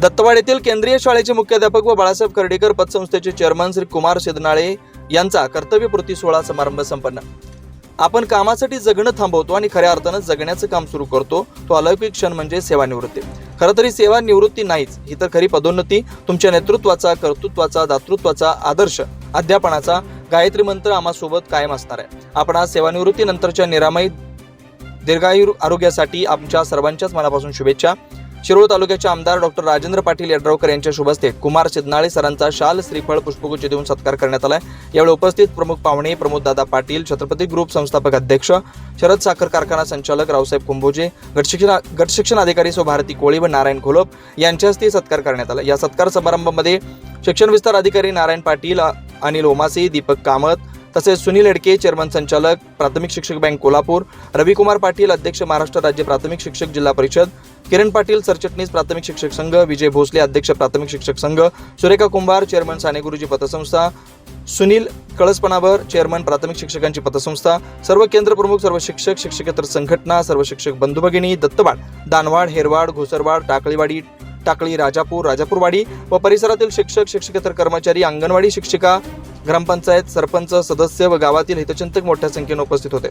दत्तवाड येथील केंद्रीय शाळेचे मुख्याध्यापक व बाळासाहेब कर्डीकर पतसंस्थेचे चेअरमन श्री कुमार सिदनाळे यांचा कर्तव्यपूर्ती सोहळा समारंभ संपन्न. आपण कामासाठी जगणं थांबवतो आणि खऱ्या अर्थानं जगण्याचं काम सुरू करतो तो अलौकिक क्षण म्हणजे सेवानिवृत्ती. खरं तरी सेवा निवृत्ती नाहीच ही तर खरी पदोन्नती. तुमच्या नेतृत्वाचा कर्तृत्वाचा दातृत्वाचा आदर्श अध्यापनाचा गायत्री मंत्र आम्हासोबत कायम असणार आहे. आपण आज सेवानिवृत्तीनंतरच्या निरामय दीर्घायू आरोग्यासाठी आमच्या सर्वांच्याच मनापासून शुभेच्छा. शिरोळ तालुक्याचे आमदार डॉक्टर राजेंद्र पाटील यड्रावकर यांच्या शुभस्ते कुमार सिद्धनाळे सरांचा शाल श्रीफळ पुष्पगुच्छ देऊन सत्कार करण्यात आला यावेळी उपस्थित प्रमुख पाहुणे प्रमोददादा पाटील छत्रपती ग्रुप संस्थापक अध्यक्ष शरद साखर कारखाना संचालक रावसाहेब कुंभोजे गटशिक्षण गटशिक्षण अधिकारी सो भारती कोळी व नारायण घोलप यांच्या हस्ते सत्कार करण्यात आला. या सत्कार समारंभामध्ये शिक्षण विस्तार अधिकारी नारायण पाटील अनिल ओमासे दीपक कामत तसेच सुनील एडके चेअरमन संचालक प्राथमिक शिक्षक बँक कोल्हापूर रविकुमार पाटील अध्यक्ष महाराष्ट्र राज्य प्राथमिक शिक्षक जिल्हा परिषद किरण पाटील सरचिटणीस प्राथमिक शिक्षक संघ विजय भोसले अध्यक्ष प्राथमिक शिक्षक संघ सुरेखा कुंभार चेअरमन साने गुरुजी पतसंस्था सुनील कळसपणावर चेअरमन प्राथमिक शिक्षकांची पतसंस्था सर्व केंद्र प्रमुख सर्व शिक्षक शिक्षकेतर संघटना सर्व शिक्षक बंधू भगिनी दत्तवाड दानवाड हेरवाड घोसरवाड टाकळीवाडी टाकळी राजापूर राजापूरवाडी व परिसरातील शिक्षक शिक्षकेतर कर्मचारी अंगणवाडी शिक्षिका ग्रामपंचायत सरपंच सदस्य व गावातील हितचिंतक मोठ्या संख्येने उपस्थित होते.